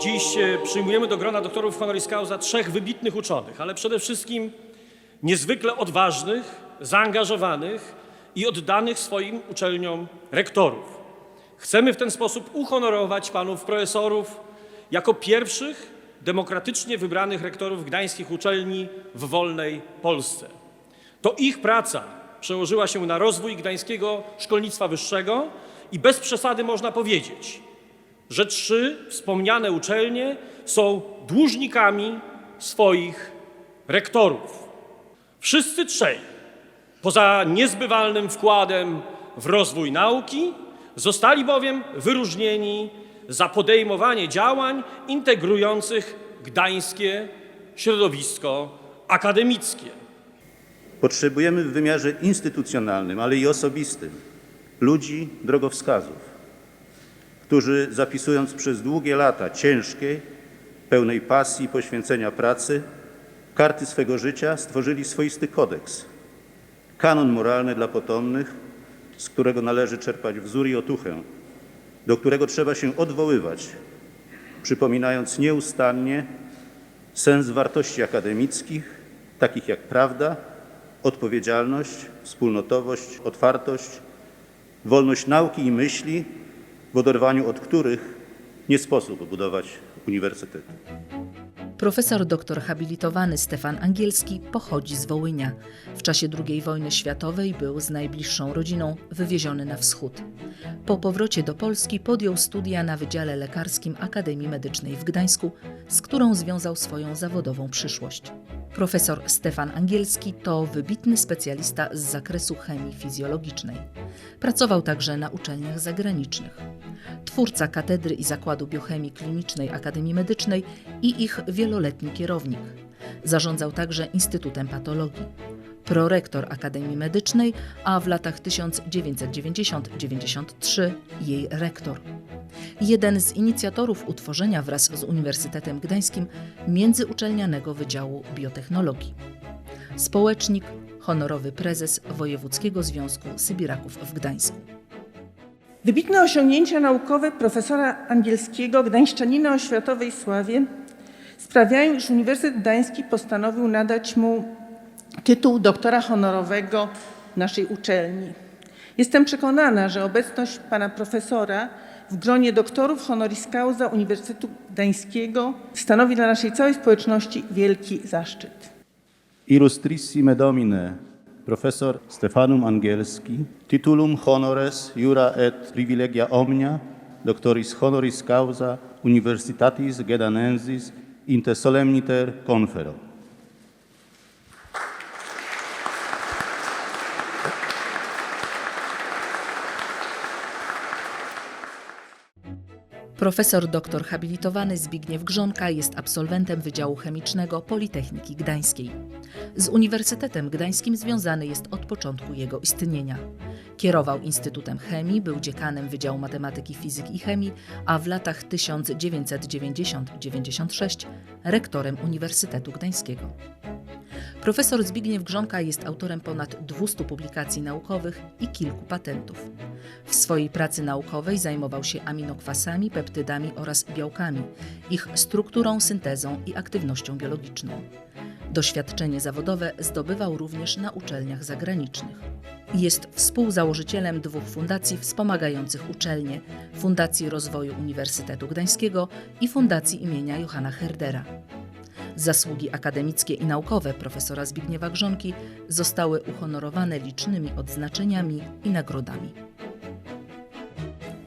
dziś e, przyjmujemy do grona doktorów honoris causa trzech wybitnych uczonych, ale przede wszystkim niezwykle odważnych, zaangażowanych i oddanych swoim uczelniom rektorów. Chcemy w ten sposób uhonorować panów profesorów jako pierwszych demokratycznie wybranych rektorów gdańskich uczelni w wolnej Polsce. To ich praca przełożyła się na rozwój gdańskiego szkolnictwa wyższego i bez przesady można powiedzieć, że trzy wspomniane uczelnie są dłużnikami swoich rektorów. Wszyscy trzej, poza niezbywalnym wkładem w rozwój nauki, zostali bowiem wyróżnieni za podejmowanie działań integrujących gdańskie środowisko akademickie. Potrzebujemy w wymiarze instytucjonalnym, ale i osobistym ludzi drogowskazów, którzy zapisując przez długie lata ciężkiej, pełnej pasji i poświęcenia pracy, karty swego życia stworzyli swoisty kodeks, kanon moralny dla potomnych, z którego należy czerpać wzór i otuchę, do którego trzeba się odwoływać, przypominając nieustannie sens wartości akademickich, takich jak prawda, odpowiedzialność, wspólnotowość, otwartość, wolność nauki i myśli, w oderwaniu od których nie sposób budować uniwersytetu. Profesor doktor habilitowany Stefan Angielski pochodzi z Wołynia. W czasie II wojny światowej był z najbliższą rodziną wywieziony na wschód. Po powrocie do Polski podjął studia na Wydziale Lekarskim Akademii Medycznej w Gdańsku, z którą związał swoją zawodową przyszłość. Profesor Stefan Angielski to wybitny specjalista z zakresu chemii fizjologicznej. Pracował także na uczelniach zagranicznych. Twórca katedry i zakładu biochemii klinicznej Akademii Medycznej i ich wieloletni kierownik. Zarządzał także Instytutem Patologii. Prorektor Akademii Medycznej, a w latach 1990-93 jej rektor. Jeden z inicjatorów utworzenia wraz z Uniwersytetem Gdańskim Międzyuczelnianego Wydziału Biotechnologii. Społecznik, honorowy prezes Wojewódzkiego Związku Sybiraków w Gdańsku. Wybitne osiągnięcia naukowe profesora angielskiego, gdańszczanina o światowej sławie, sprawiają, iż Uniwersytet Gdański postanowił nadać mu tytuł doktora honorowego naszej uczelni. Jestem przekonana, że obecność pana profesora w gronie doktorów honoris causa Uniwersytetu Gdańskiego stanowi dla naszej całej społeczności wielki zaszczyt. Illustrissime Domine, profesor Stefanum Angielski, titulum honores jura et privilegia omnia, doctoris honoris causa Universitatis Gedanensis inte solemniter confero. Profesor doktor habilitowany Zbigniew Grzonka jest absolwentem Wydziału Chemicznego Politechniki Gdańskiej. Z Uniwersytetem Gdańskim związany jest od początku jego istnienia. Kierował Instytutem Chemii, był dziekanem Wydziału Matematyki, Fizyki i Chemii, a w latach 1990-96 rektorem Uniwersytetu Gdańskiego. Profesor Zbigniew Grzonka jest autorem ponad 200 publikacji naukowych i kilku patentów. W swojej pracy naukowej zajmował się aminokwasami, peptydami oraz białkami, ich strukturą, syntezą i aktywnością biologiczną. Doświadczenie zawodowe zdobywał również na uczelniach zagranicznych. Jest współzałożycielem dwóch fundacji wspomagających uczelnie: Fundacji Rozwoju Uniwersytetu Gdańskiego i Fundacji imienia Johanna Herdera. Zasługi akademickie i naukowe profesora Zbigniewa Grzonki zostały uhonorowane licznymi odznaczeniami i nagrodami.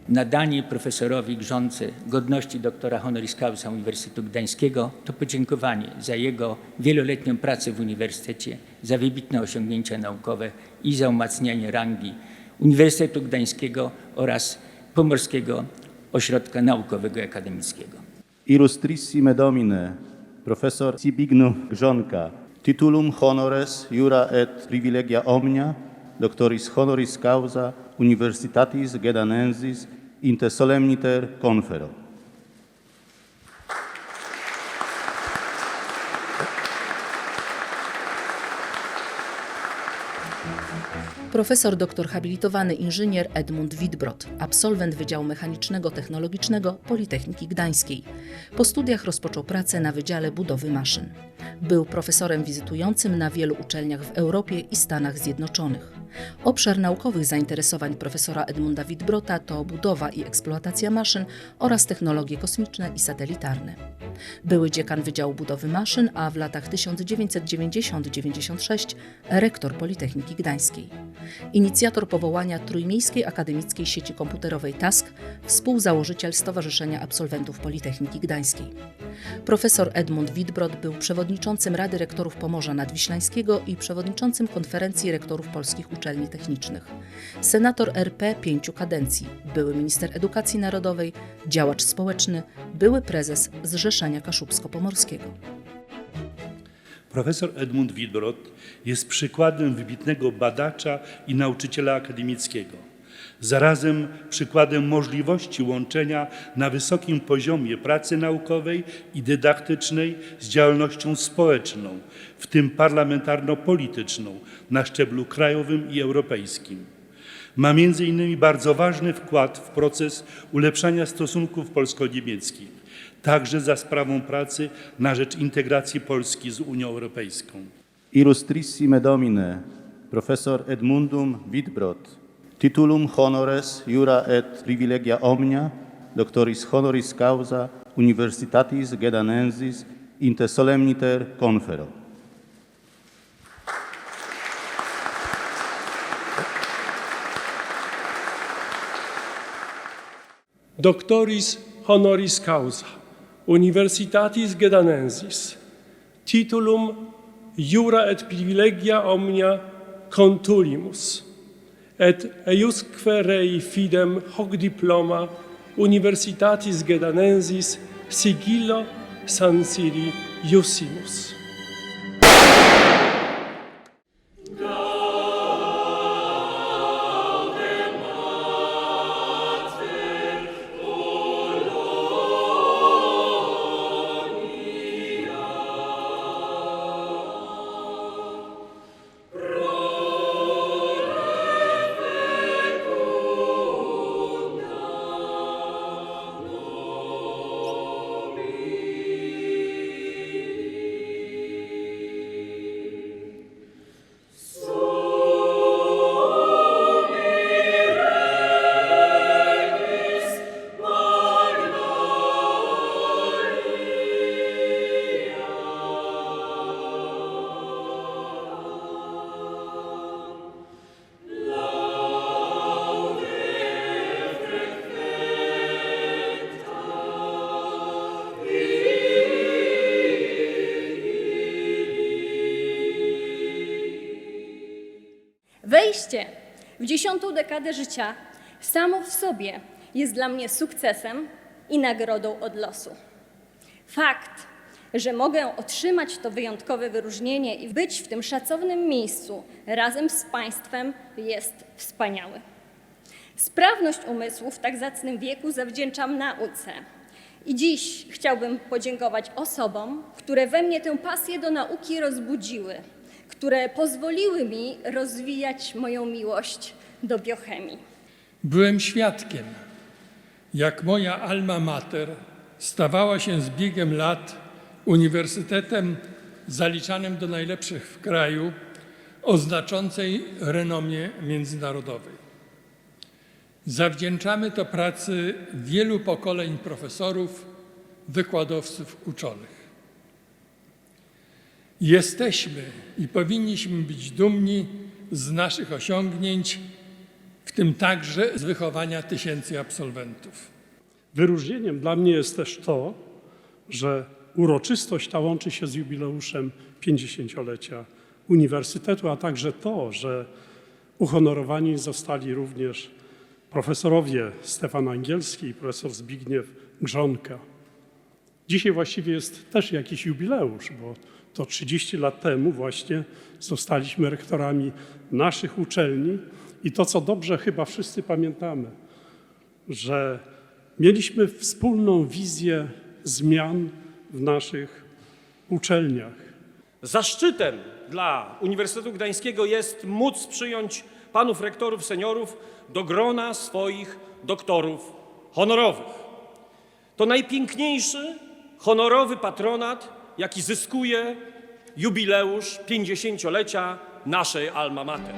Nadanie profesorowi Grzące godności doktora honoris causa Uniwersytetu Gdańskiego to podziękowanie za jego wieloletnią pracę w uniwersytecie, za wybitne osiągnięcia naukowe i za umacnianie rangi Uniwersytetu Gdańskiego oraz Pomorskiego Ośrodka Naukowego i Akademickiego. Illustrissime Domine, profesor Zbigniew Grzonka, titulum honores jura et privilegia omnia, doctoris honoris causa Universitatis Gedanensis inte solemniter confero. Profesor doktor habilitowany inżynier Edmund Witbrod, absolwent Wydziału Mechanicznego Technologicznego Politechniki Gdańskiej. Po studiach rozpoczął pracę na Wydziale Budowy Maszyn. Był profesorem wizytującym na wielu uczelniach w Europie i Stanach Zjednoczonych. Obszar naukowych zainteresowań profesora Edmunda Witbrota to budowa i eksploatacja maszyn oraz technologie kosmiczne i satelitarne. Były dziekan Wydziału Budowy Maszyn, a w latach 1990-96 rektor Politechniki Gdańskiej. Inicjator powołania Trójmiejskiej Akademickiej Sieci Komputerowej TASK, współzałożyciel Stowarzyszenia Absolwentów Politechniki Gdańskiej. Profesor Edmund Witbrod był przewodniczącym Rady Rektorów Pomorza Nadwiślańskiego i przewodniczącym Konferencji Rektorów Polskich Uczelni Technicznych. Senator RP pięciu kadencji, były minister edukacji narodowej, działacz społeczny, były prezes Zrzeszenia Kaszubsko-Pomorskiego. Profesor Edmund Witbrod jest przykładem wybitnego badacza i nauczyciela akademickiego. Zarazem przykładem możliwości łączenia na wysokim poziomie pracy naukowej i dydaktycznej z działalnością społeczną, w tym parlamentarno-polityczną na szczeblu krajowym i europejskim. Ma między innymi bardzo ważny wkład w proces ulepszania stosunków polsko-niemieckich, także za sprawą pracy na rzecz integracji Polski z Unią Europejską. Illustrissime Domine, professor Edmundum Witbrod, titulum honores jura et privilegia omnia, doctoris honoris causa Universitatis Gedanensis inter solemniter confero. Doctoris honoris causa Universitatis Gedanensis titulum iura et privilegia omnia contulimus et eiusque rei fidem hoc diploma Universitatis Gedanensis sigillo sanciri iussimus. Wejście w dziesiątą dekadę życia samo w sobie jest dla mnie sukcesem i nagrodą od losu. Fakt, że mogę otrzymać to wyjątkowe wyróżnienie i być w tym szacownym miejscu razem z Państwem jest wspaniały. Sprawność umysłu w tak zacnym wieku zawdzięczam nauce. I dziś chciałbym podziękować osobom, które we mnie tę pasję do nauki rozbudziły, które pozwoliły mi rozwijać moją miłość do biochemii. Byłem świadkiem, jak moja alma mater stawała się z biegiem lat uniwersytetem zaliczanym do najlepszych w kraju, o znaczącej renomie międzynarodowej. Zawdzięczamy to pracy wielu pokoleń profesorów, wykładowców, uczonych. Jesteśmy i powinniśmy być dumni z naszych osiągnięć, w tym także z wychowania tysięcy absolwentów. Wyróżnieniem dla mnie jest też to, że uroczystość ta łączy się z jubileuszem 50-lecia Uniwersytetu, a także to, że uhonorowani zostali również profesorowie Stefan Angielski i profesor Zbigniew Grządka. Dzisiaj właściwie jest też jakiś jubileusz, bo to 30 lat temu właśnie zostaliśmy rektorami naszych uczelni i to, co dobrze chyba wszyscy pamiętamy, że mieliśmy wspólną wizję zmian w naszych uczelniach. Zaszczytem dla Uniwersytetu Gdańskiego jest móc przyjąć panów rektorów seniorów do grona swoich doktorów honorowych. To najpiękniejszy honorowy patronat, jaki zyskuje jubileusz 50-lecia naszej alma mater.